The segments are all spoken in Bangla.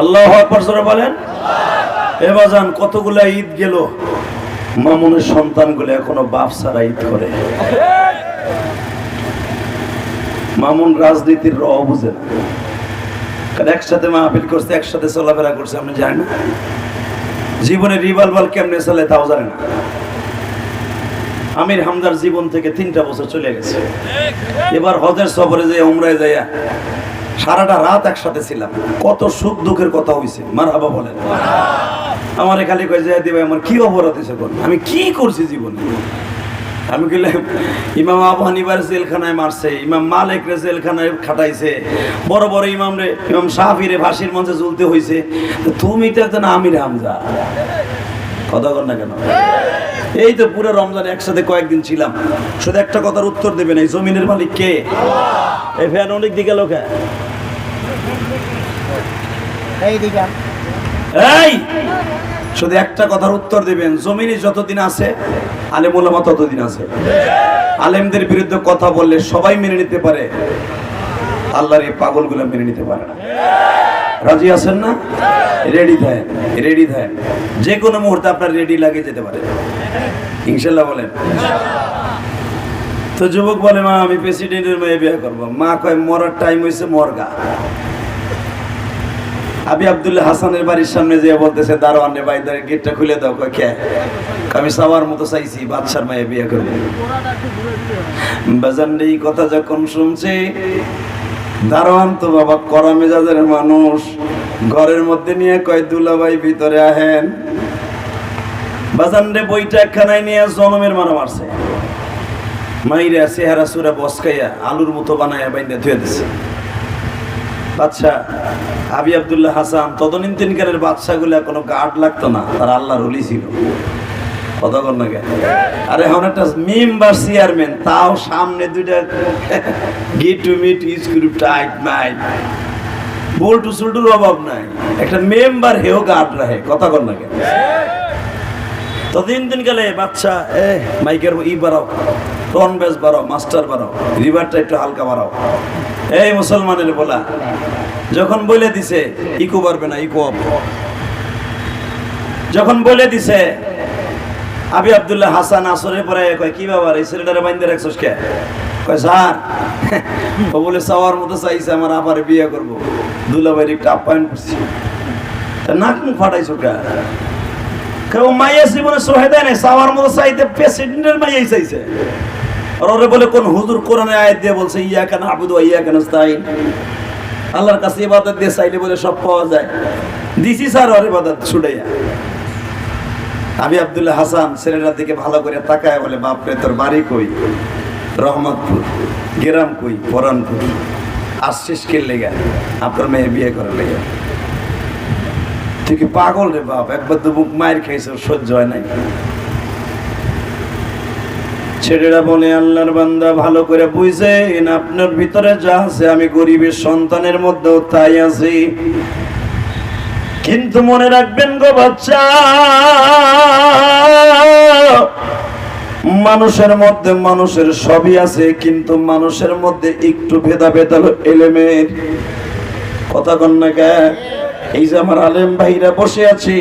আল্লাহ আকবর জোরে বলেন। এ বাজান, কতগুলা ঈদ গেল? মামুনের সন্তানগুলো এখনও বাপ ছাড়া ঈদ করে। মামুন রাজনীতির র বুঝে কারণ একসাথে মাহফিল করছে, একসাথে চলাফেরা করছে, আপনি জানেন না। জীবনে রিভলভার কেমনে চলে তাও জানে আমির হামদার জীবন থেকে তিনটা বছর চলে গেছে। এবার হজের সফরে যে উমরায় যাইয়া সারাটা রাত একসাথে ছিলাম। কত সুখ দুঃখের কথা হইছে মার হাবা বলেন। আমার খালি কয়ে যাই দিবে আমার কি অপরাধ হয়েছে আমি কি করছি জীবনে? আমি গেলে ইমাম আবু হানিবার জেলখানায় মারছে, ইমাম মালিক রে জেলখানায় খাটাইছে, বড় বড় ইমাম রে, ইমাম শাহিরে ফাঁসির মঞ্চে ঝুলতে হইছে। তো তুমি তো না আমির হামজা কথা কর না কেন? এই তো পুরো রমজান একসাথে কয়েকদিন ছিলাম। শুধু একটা কথার উত্তর দেবেন, এই জমিনের মালিক কে? এই ফ্যান অনেক দিকে লোকে এইদিকে এই শুধু একটা কথার উত্তর দিবেন। জমিনে যতদিন আছে আলেম ওলামা ততদিন আছে। আলেমদের বিরুদ্ধে কথা বললে সবাই মেনে নিতে পারে। আল্লাহর এই পাগলগুলো মেনে নিতে পারে না। রাজি আছেন না? রেডি থাকেন রেডি থাকেন যে কোনো মুহূর্তে আপনার রেডি লাগে যেতে পারে। ইনশাল্লাহ বলেন। তো যুবক বলে, মা, আমি প্রেসিডেন্টের মেয়ে বিয়ে করব। মা কয়, মরার টাইম হয়েছে মরগা। আবি আব্দুল্লাহ হাসানের বাড়ির সামনে যে বলতেছে, দারোয়ান রে ভাই দাঁড়িয়ে গেটটা খুলে দাও। কয়, কে? আমি সবার মতো চাইছি, বাদশার মেয়ে বিয়ে করব। বাজান এই কথা যখন শুনছে, দারোয়ান তো বাবা করা মেজাজের মানুষ। ঘরের মধ্যে নিয়ে কয় দুলাভাই ভিতরে আহেন। বাজান রে বইটা একখানায় নিয়ে জনমের মারা মারছে। মাইরা চেহারা সুরা বসকাইয়া আলুর মতো বানাইয়া বাইন্দা ধুয়ে দিছে। বাদশাহ আবি আব্দুল্লাহ হাসান তদনীতিনকারের বাদশাগুলা কোনো গার্ড লাগতো না, তার আল্লাহর অলি ছিল। কতক্ষণ এখন একটা মেম্বার চেয়ারম্যান, তাও সামনে দুইটা টু মিট টাইট বল্টু সুল্টুর অভাব নাই। একটা মেম্বার হেও গার্ড রাখে, কথা কর না কেন? ততদিন দিন গেলে বাচ্চা এ মাইকের ই বাড়াও। টন বেস বাড়াও, মাস্টার বাড়াও রিভারটা একটু হালকা বাড়াও। এই মুসলমানের বলা, যখন বলে দিছে ইকো পারবে না ইকো অফ যখন বলে দিছে, আবি আব্দুল্লাহ হাসান আসরে পরে কয়, কি বাবার এই ছেলেটারে বাইন্দে রাখছস কে? কয়, স্যার ও বলে চাওয়ার মতো চাইছে আমার আবার বিয়ে করব। দুলাভাইয়ের একটা আপ্যায়ন করছি। নাক মুখ ফাটাইছো কে? কেউ মাইয়া জীবনে সহায় দেয় নাই চাওয়ার মতো চাইতে প্রেসিডেন্টের মাইয়াই চাইছে। আর ওরে বলে, কোন হুজুর কোরআনে আয়াত দিয়ে বলছে ইয়া কেন আবুদু ইয়া কেন স্তাইন আল্লাহর কাছে ইবাদত দিয়ে চাইলে বলে সব পাওয়া যায়। দিছি স্যার ওর ইবাদত ছুড়াইয়া আমি আব্দুল্লাহ হাসান ছেলেটার দিকে ভালো করে তাকায় বলে বাপরে তোর বাড়ি কই? রহমতপুর, গেরাম কই? পরানপুর। আসছিস কে লেগা? আপনার মেয়ে বিয়ে করার লেগা। তুই পাগল রে বাপ? একবার তো মুখ মায়ের ওর সহ্য হয় নাই। ছেলেরা বলে, আল্লাহর বান্দা ভালো করে বুঝছেন আপনার ভিতরে যা আছে, আমি গরিবের সন্তানের মধ্যেও তাই আছি। কিন্তু মনে রাখবেন গো বাচ্চা, মানুষের মধ্যে মানুষের সবই আছে, কিন্তু মানুষের মধ্যে একটু ভেদাভেদ হলো এলেমের। কথা কন না কে? এই যে আমার আলেম ভাইরা বসে আছি,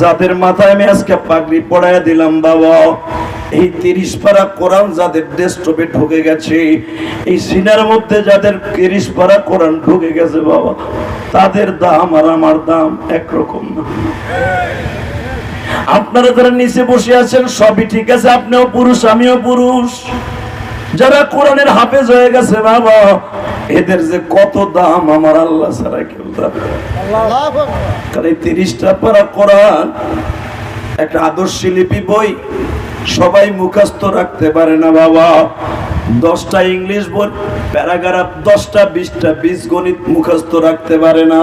যাদের মাথায় আমি আজকে পাগড়ি পড়ায় দিলাম, বাবা। এই তিরিশ পারা কোরআন যাদের ডেস্কটপে ঢুকে গেছে এই সিনার মধ্যে যাদের তিরিশ পারা কোরআন ঢুকে গেছে বাবা তাদের দাম আর আমার দাম একরকম না। আপনারা যারা নিচে বসে আছেন সবই ঠিক আছে আপনিও পুরুষ আমিও পুরুষ। যারা কোরআনের হাফেজ হয়ে গেছে বাবা এদের যে কত দাম আমার আল্লাহ ছাড়া কেউ কারণ এই তিরিশটা পারা কোরআন একটা আদর্শ লিপি বই সবাই মুখস্থ রাখতে পারে না বাবা। দশটা ইংলিশ বই প্যারাগ্রাফ দশটা বিশটা বীজ গণিত মুখস্থ রাখতে পারে না।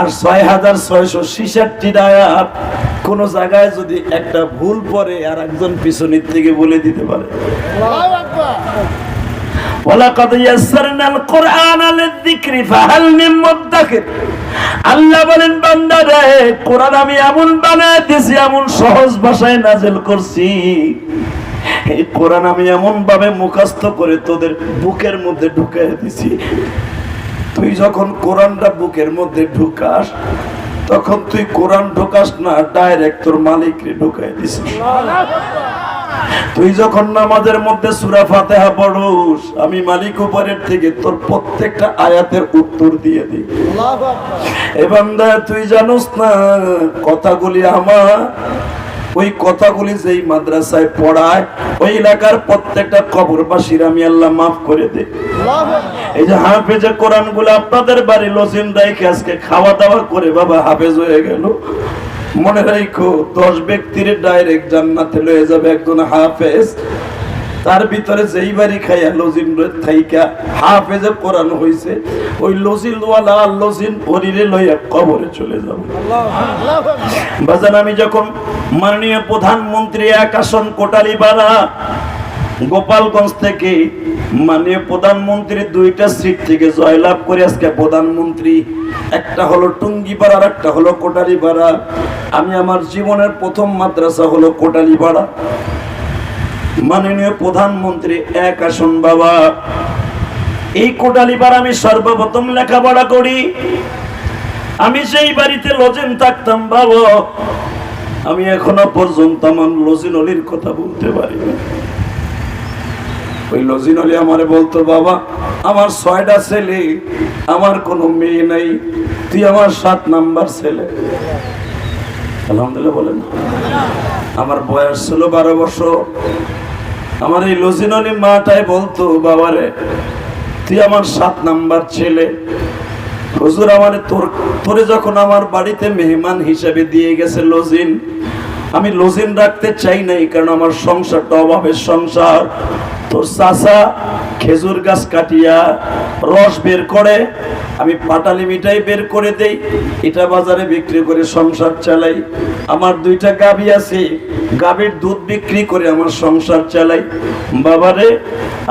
আর ছয় হাজার ছয়শো ছিষট্টি আয়াত কোনো জায়গায় যদি একটা ভুল পরে আর একজন পিছনের থেকে বলে দিতে পারে। ওয়ালাকাদ ইয়াসসারনাল কোরআনা লিযিকরি ফাহাল মিন মুদ্দাকির আল্লাহ বলেন, বান্দা রে, কোরআন আমি এমন বানায় দিয়েছি এমন সহজ ভাষায় নাজিল করছি। এই কোরআন আমি এমন ভাবে মুখস্থ করে তোদের বুকের মধ্যে ঢুকিয়ে দিছি। তুই যখন কোরআনটা বুকের মধ্যে ঢুকাস, তখন তুই কোরআন ঢুকাস না, ডাইরেক্ট তোর মালিকরে ঢুকাই দিছিস। তুই যখন নামাজের মধ্যে সুরা ফাতেহা পড়ুস আমি মালিক উপরের থেকে তোর প্রত্যেকটা আয়াতের উত্তর দিয়ে দিই। আল্লাহু আকবার। এ বান্দা তুই জানোস না কথাগুলি আমার। ওই কথাগুলি যেই মাদ্রাসায় পড়ায় ওই এলাকার প্রত্যেকটা কবরবাসীর আমি আল্লাহ মাফ করে দে। এই যে হাফেজে কোরআনগুলো আপনাদের বাড়ি লসিন রাইকে আজকে খাওয়া দাওয়া করে বাবা হাফেজ হয়ে গেল। মনে রাখো দশ ব্যক্তির ডাইরেক্ট জান্নাতে লয়ে যাবে একজন হাফেজ। তার ভিতরে যেই বাড়ি খাইয়া লজিন থাইকা হাফেজে কোরআন হইছে, ওই লজিল ওয়ালা লজিন পরিরে লইয়া কবরে চলে যাবে। বাজার আমি যখন মাননীয় প্রধানমন্ত্রী আসন কোটালি বাড়া গোপালগঞ্জ থেকে মাননীয় প্রধানমন্ত্রী দুইটা সিট থেকে জয়লাভ করে আজকে প্রধানমন্ত্রী, একটা হলো টুঙ্গিপাড়া আর একটা হলো কোটালিপাড়া। আমি আমার জীবনের প্রথম মাদ্রাসা হলো কোটালিপাড়া। মাননীয় প্রধানমন্ত্রী, এক আসন বাবা। এই কোটালিপাড়া আমি সর্বপ্রথম লেখাপড়া করি। আমি সেই বাড়িতে লজেন থাকতাম বাবা, আমি এখনও পর্যন্ত আমার লজিন অলির কথা বলতে পারি না। ওই লজিন অলি আমারে বলতো, বাবা, আমার ছয়টা ছেলে, আমার কোনো মেয়ে নাই, তুই আমার সাত নাম্বার ছেলে। আলহামদুলিল্লাহ বলেন, আমার বয়স ছিল বারো বছর। আমার এই লজিন অলি মাটাই বলতো, বাবারে, তুই আমার সাত নাম্বার ছেলে। হুজুর আমার তোর, তোরে যখন আমার বাড়িতে মেহমান হিসেবে দিয়ে গেছে লজিন আমি লজিন রাখতে চাই নাই কারণ আমার সংসারটা অভাবের সংসার। তোর চাষা খেজুর গাছ কাটিয়া রস বের করে, আমি পাটালি মিঠাই বের করে দেই, এটা বাজারে বিক্রি করে সংসার চালাই। আমার দুইটা গাবি আছে গাবির দুধ বিক্রি করে আমার সংসার চালাই। বাবারে,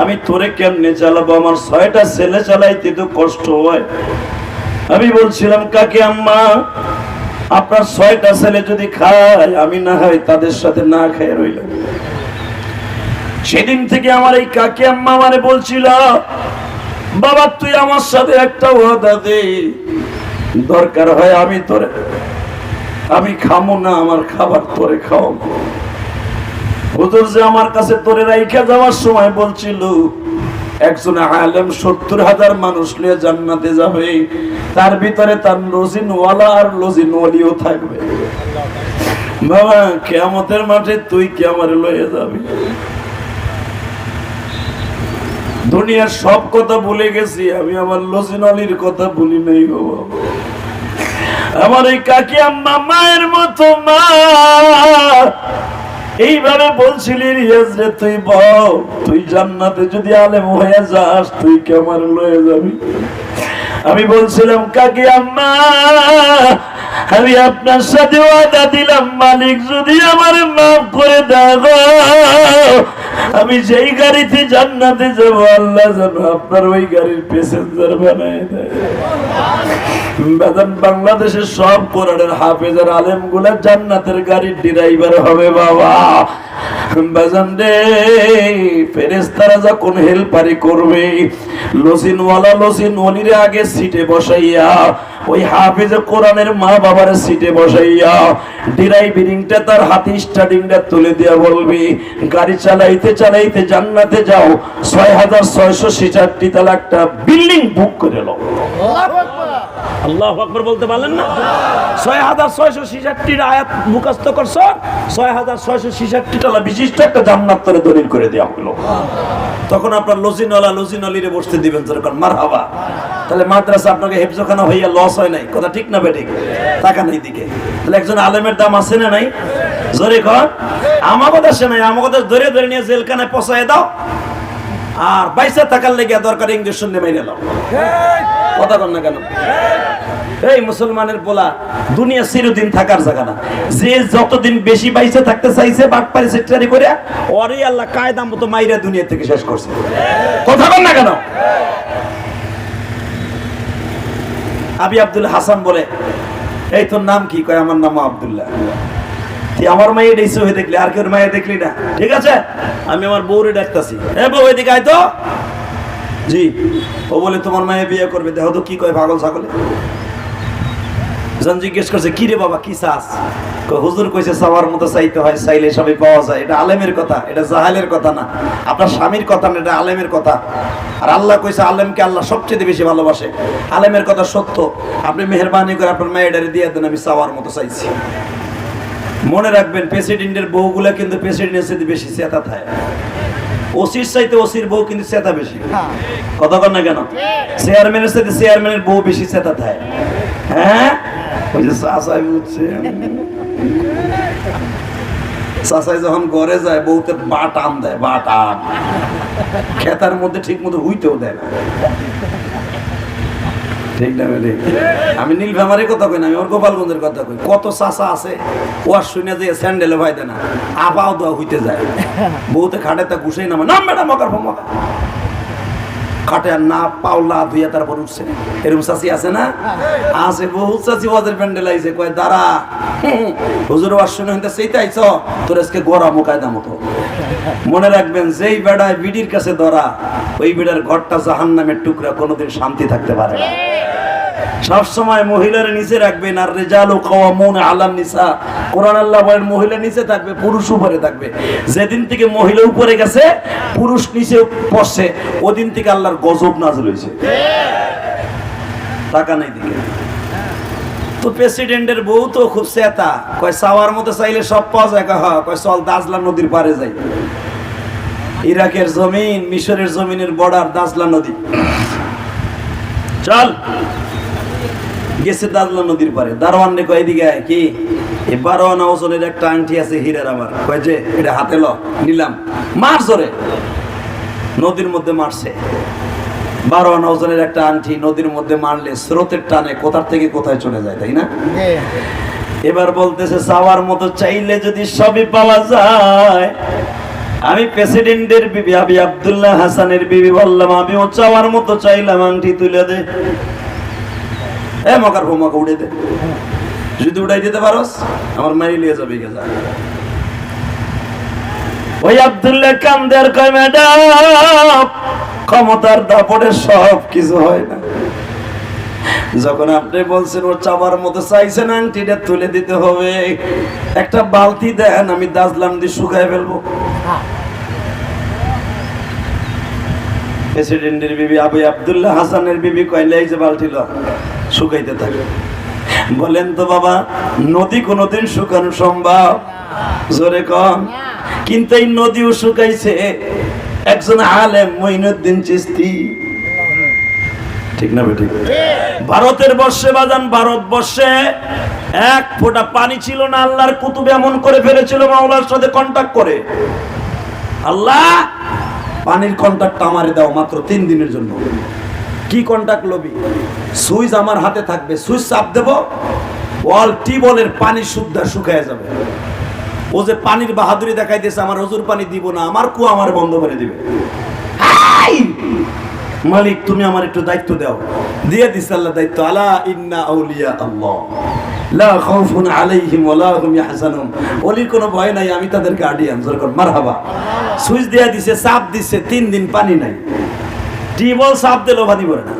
আমি তোরে কেমনে চালাবো? আমার ছয়টা ছেলে চালাইতে তো কষ্ট হয়। আমি বলছিলাম, কাকে আম্মা আপনার ছয়টা ছেলে যদি খায়, আমি না হয় তাদের সাথে না খাই রইলাম সেদিন থেকে আমার এই কাকে আম্মা মানে বলছিল, বাবা, তুই আমার সাথে একটা ওয়াদা দে। দরকার হয় আমি তোরে, আমি খামো না, আমার খাবার তোরে খাওয়াবো। হুজুর যে আমার কাছে তোরে রাইখা যাওয়ার সময় বলছিল একজন আলেম সত্তর হাজার মানুষ নিয়ে জান্নাতে যাবে, তার ভিতরে তার লজিন ওয়ালা আর লজিন ওয়ালিও থাকবে। বাবা, কেয়ামতের মাঠে তুই কে আমার লয়ে যাবি? দুনিয়ার সব কথা ভুলে গেছি, আমি আমার লজিন আলীর কথা ভুলি নাই গো আমার এই কাকি আম্মা, মায়ের মতো মা। এইভাবে বলছিলি রিয়াজ রে তুই বল, তুই জান্নাতে যদি আলেম হয়ে যাস, তুই কেমন লয়ে যাবি? আমি বলছিলাম, কাকি আম্মা, আমি আপনার সাথে ওয়াদা দিলাম, মালিক যদি আমার মাফ করে দাও আমি যেই গাড়িতে জান্নাতে যাব, আল্লাহ যেন আপনার ওই গাড়ির প্যাসেঞ্জার বানায় দেয়। বাংলাদেশের সব কোরআনের হাফেজার আলেমগুলা জান্নাতের গাড়ির ড্রাইভার হবে বাবা। হেল্পারি করবে, লসিনওয়ালা লসিন আগে সিটে বসাইয়া, ওই বাবার সিটে বসাইয়া তার তুলে দিয়া বলবি, গাড়ি চালাইতে চালাইতে জান্নাতে যাও, ছয় হাজার ছয়শো ছেষট্টি তালা একটা বিল্ডিং বুক করে নাও আল্লাহু আকবার বলতে পারলেন না? ছয় হাজার ছয়শো ছিষট্টির আয়াত মুখস্থ করছ ছয় হাজার ছয়শো ছিষট্টি টালা বিশিষ্ট একটা জান্নাত করে দলিল করে দেওয়া হলো। তখন আপনার লসিনওয়ালা লসিন আলীরে বসতে দিবেন যেরকম মার হাবা তাহলে মাদ্রাসা আপনাকে হেফজখানা হইয়া লস হয় নাই, কথা ঠিক না বেঠিক? টাকা নাই দিকে। তাহলে একজন আলেমের দাম আছে না নাই? জোরে কর আমাকে দেশে নাই আমাকে দেশ ধরে ধরে নিয়ে জেলখানায় পচায় দাও। আর বাইসা থাকার লেগে দরকার ইঞ্জেকশন দিয়ে মাইরে দাও। কথা কেন এই মুসলমানের বলা দুনিয়া চিরদিন থাকার জায়গা না। যে যতদিন বেশি থাকতে চাইছে সেক্টারি করে ওরে আল্লাহ কায়দা মতো মাইরা দুনিয়া থেকে শেষ করছে। কথা কর না কেন? আবি আব্দুল হাসান বলে, এই তোর নাম কি? কয়, আমার নাম আব্দুল্লাহ। তুই আমার মাইয়ে ডেইছে হয়ে দেখলি। আর কেউ মাইয়ে দেখলি না। ঠিক আছে? আমি আমার বউরে ডাকতাছি। এ বউ, এদিকে আয় তো। জি। ও বলে, তোমার মায়ে বিয়ে করবে। দেখো তো কি কয় পাগল ছাগলে। জন জিজ্ঞেস করছে, কি রে বাবা, কি চাস? হুজুর কইছে চাওয়ার মতো চাইতে হয়, চাইলে সবই পাওয়া যায়। এটা আলেমের কথা, এটা জাহালের কথা না। আপনার স্বামীর কথা না, এটা আলেমের কথা। আর আল্লাহ কইছে, আলেমকে আল্লাহ সবচেয়ে বেশি ভালোবাসে। আলেমের কথা সত্য। আপনি মেহরবানি করে আপনার মেয়েটারে দিয়ে দেন, আমি চাওয়ার মতো চাইছি। মনে রাখবেন, প্রেসিডেন্টের বউগুলা কিন্তু প্রেসিডেন্টের সাথে বেশি চেতা থাকে। ওসির চাইতে ওসির বউ কিন্তু চেতা বেশি। হ্যাঁ। কথা কর না কেন? চেয়ারম্যানের সাথে চেয়ারম্যানের বউ বেশি চেতা থাকে। হ্যাঁ? ওই যে চাষাই বুঝছে চাষাই যখন ঘরে যায় বউতে বা টান দেয় বা টান খেতার মধ্যে ঠিক মতো হুইতেও দেয় না। ঠিক না ঠিক আমি কথা কই না, আমি ওর গোপালগঞ্জের কথা কই। কত চাষা আছে, ও আর শুনে যে স্যান্ডেলে ভাই দেয় না। আপাও দেওয়া হইতে যায়। বউতে খাটে তা ঘুষেই নামে নাম ম্যাডাম মকার মকা খাটে না পাওলা তারপর উঠছে। আছে না? আছে বহু কয়, দাঁড়া। হুজুর শুনে হইতে সেইতে তোর আজকে গোড়া মোকায়দা মতো। মনে রাখবেন, যেই বেড়ায় বিডির কাছে ধরা, ওই বেড়ার ঘরটা জাহান নামের টুকরা কোনোদিন শান্তি থাকতে পারে না। সব সময় মহিলার নিচে রাখবেন আর রেজাল ও কাওয়ামুন আলান নিসা। কোরআন আল্লাহ বলেন মহিলা নিচে থাকবে পুরুষ উপরে থাকবে। যেদিন থেকে মহিলা উপরে গেছে পুরুষ নিচে পড়ছে ওদিন থেকে আল্লাহর গজব নাজল হয়েছে। টাকা নাই দিকে। তো প্রেসিডেন্টের বউ তো খুব সেতা কয় সাওয়ার মতো চাইলে সব পাওয়া যায় কয়, হ্যাঁ কয় চল দাজলা নদীর পারে যাই। ইরাকের জমিন মিশরের জমিনের বর্ডার দাজলা নদী। চল। গেছে দাজলা নদীর পারে দারোয়ান রে কয় এদিকে কি? বারো আনা ওজনের একটা আংটি আছে হীরের আমার। কয় যে এটা হাতে ল নিলাম। মার জোরে! নদীর মধ্যে মারছে। বারো আনা ওজনের একটা আংটি নদীর মধ্যে মারলে স্রোতের টানে কোথার থেকে কোথায় চলে যায় তাই না? এবার বলতেছে চাওয়ার মতো চাইলে যদি সবই পাওয়া যায়। আমি প্রেসিডেন্টের বিবি আবি আব্দুল্লাহ হাসানের বিবি বললাম আমিও চাওয়ার মতো চাইলাম আংটি তুলে দে। এ মকার উড়ে দে। যদি উড়াই দিতে পারোস, আমার মাই লিয়ে যাবে ওই আব্দুল্লাহ ক্ষমতার দাপড়ে সব কিছু হয় না। যখন আপনি বলছেন, ওর চাবার মতো চাইছেন আংটিটা তুলে দিতে হবে। একটা বালতি দেন, আমি দাজলাম দিয়ে শুকায় ফেলব। প্রেসিডেন্টের বিবি আবু আব্দুল্লাহ হাসানের বিবি কয়লে এই যে বালতি ল। শুকাইতে থাকে। বলেন তো বাবা, নদী কোনোদিন শুকানো সম্ভব? জোরে কম কিন্তু এই নদীও শুকাইছে। একজন আলেম মঈনুদ্দিন চিস্তি। ঠিক না ভারতের বর্ষে বাজান, ভারতবর্ষে এক ফোঁটা পানি ছিল না, আল্লাহর কুতুব এমন করে ফেলেছিল, মাওলার সাথে কন্টাক্ট করে। আল্লাহ, পানির কন্টাক্ট আমারে দাও মাত্র তিন দিনের জন্য। কি কন্টাক্ট লবি? সুইচ আমার হাতে থাকবে। সুইচ চাপ দেব, ওয়াল টিবলের পানি শুদ্ধ শুকায় যাবে। ও যে পানির বাহাদুরি দেখাইতেছে, আমার হজুর পানি দিব না, আমার কুয়া আমার বন্ধ করে দিবে। মালিক, তুমি আমার একটু দায়িত্ব দাও। দিয়ে দিস আল্লাহ দায়িত্ব, আলা ইন্না আউলিয়া আল্লাহ। লা খাউফুন আলাইহিম ওয়া লা হুম ইয়াহজানুন। ওলির কোনো ভয় নাই, আমি তাদের গার্ডিয়ান যেরকম মারহাবা। সুইচ দিয়া দিছে, চাপ দিছে, তিন দিন পানি নাই। পড়ে না।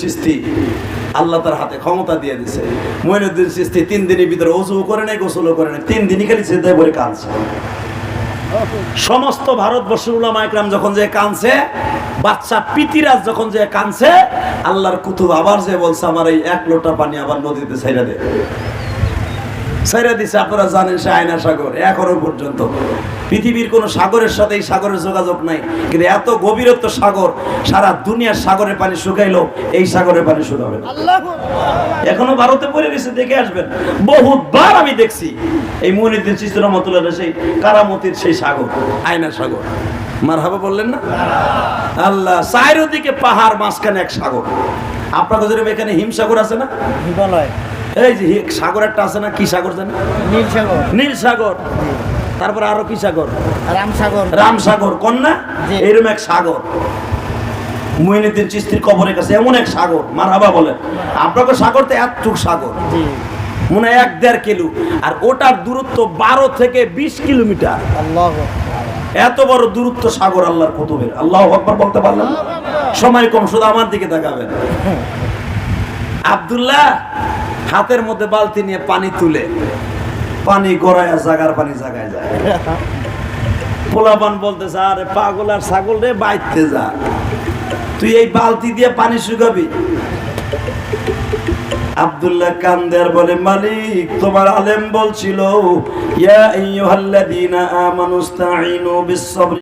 চিস্তি আল্লাহ তার হাতে ক্ষমতা দিয়ে দিছে। চিস্তি তিন দিনের ভিতরে করে গোসলও করে তিন দিনই খালি কাঁদছে। সমস্ত ভারতবর্ষের উলামা একরাম যখন যে কানছে বাচ্চা পিতিরাজ যখন যে কানছে আল্লাহর কুতুব আবার যে বলছে, আমার এই এক লোটা পানি আবার নদীতে ছেড়ে দে। ছেড়ে দিছে আপনারা জানেন সে আয়না সাগর এখনও পর্যন্ত। পৃথিবীর কোনো সাগরের সাথে এই সাগরের যোগাযোগ নাই। কিন্তু এত গভীরত্ব সাগর সারা দুনিয়ার সাগরের পানি শুকাইলো এই সাগরের পানি শুকাবে না। আল্লাহ এখনও ভারতে পড়ে রয়েছে দেখে আসবেন। বহুতবার আমি দেখছি এই মনিদ্দিন চিস্তি রহমতুল্লাহ সেই কারামতির সেই সাগর আয়না সাগর। মার হাবা বললেন না? আল্লাহ চারিদিকে পাহাড় মাঝখানে এক সাগর। আপনাদের যেরকম এখানে হিমসাগর আছে না? হিমালয়। এই যে সাগর একটা আছে না? কি সাগর জানেন নীল সাগর। নীল সাগর। তারপর আরও কি সাগর? রাম সাগর। রাম সাগর। কন্যা? জি। এরকম এক সাগর। মহিনুদ্দিন চিস্তির কবরের কাছে এমন এক সাগর মার হাবা বলেন আপনাকে সাগর তো এতটুক সাগর। মনে হয় এক দেড় কিলো। আর ওটার দূরত্ব বারো থেকে বিশ কিলোমিটার। আল্লাহ। এত বড় দূরত্ব সাগর আল্লাহর কুতুবের। আল্লাহ আকবার বলতে পারলাম সময় কম শুধু আমার দিকে তাকাবেন। আব্দুল্লাহ, হাতের মধ্যে বালতি নিয়ে পানি তুলে, পানি গড়ায় জাগার পানি জাগায় যায়। পোলাপান বলতেছে, আরে পাগল আর ছাগল রে বাইতে যা। তুই এই বালতি দিয়ে পানি শুকাবি? আব্দুল্লাহ কান্দের বলে, মালিক, তোমার আলেম বলছিল, ইয়া আইয়ুহাল্লাযীনা আমানুস্তাঈনু বিস